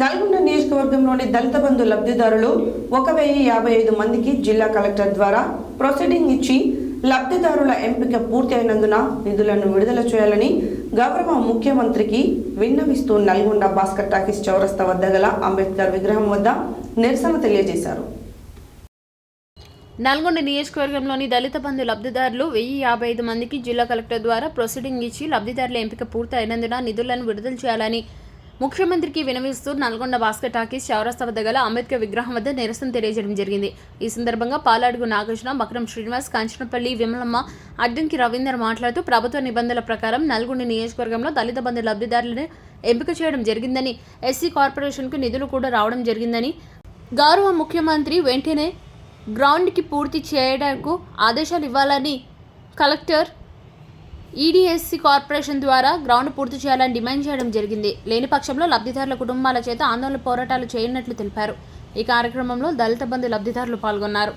నల్గొండ నియోజకవర్గంలోని దళిత బంధు లబ్ధిదారులు ఒక వెయ్యి యాభై ఐదు మందికి జిల్లా కలెక్టర్ ద్వారా ప్రొసీడింగ్ ఇచ్చి లబ్ధిదారుల ఎంపిక పూర్తి అయినందున నిధులను విడుదల చేయాలని గౌరవ ముఖ్యమంత్రికి విన్నవిస్తూ నల్గొండ భాస్కర్ టాకీస్ చౌరస్తా వద్ద గల అంబేద్కర్ విగ్రహం వద్ద నిరసన తెలియజేశారు. నల్గొండ నియోజకవర్గంలోని దళిత బంధు లబ్ధిదారులు వెయ్యి యాభై ఐదు మందికి జిల్లా కలెక్టర్ ద్వారా ప్రొసీడింగ్ ఇచ్చి లబ్ధిదారుల ఎంపిక పూర్తి అయినందున నిధులను విడుదల చేయాలని ముఖ్యమంత్రికి వినవిస్తూ నల్గొండ భాస్కర్ టాకీస్ చౌరస్తా వద్ద గల అంబేద్కర్ విగ్రహం వద్ద నిరసన తెలియజేయడం జరిగింది. ఈ సందర్భంగా పాలాడుగు నాగార్జున బక్రం శ్రీనివాస్ కాంచనపల్లి విమలమ్మ అడ్డంకి రవీందర్ మాట్లాడుతూ ప్రభుత్వ నిబంధనల ప్రకారం నల్గొండ నియోజకవర్గంలో దళిత బంధు లబ్ధిదారులను ఎంపిక చేయడం జరిగిందని ఎస్సీ కార్పొరేషన్కు నిధులు కూడా రావడం జరిగిందని గౌరవ ముఖ్యమంత్రి వెంటనే గ్రౌండ్కి పూర్తి చేయడానికి ఆదేశాలు ఇవ్వాలని కలెక్టర్ ఈడీఎస్సీ కార్పొరేషన్ ద్వారా గ్రౌండ్ పూర్తి చేయాలని డిమాండ్ చేయడం జరిగింది. లేని పక్షంలో లబ్ధిదారుల కుటుంబాల చేత ఆందోళన పోరాటాలు చేయనున్నట్లు తెలిపారు. ఈ కార్యక్రమంలో దళిత బంధు లబ్ధిదారులు పాల్గొన్నారు.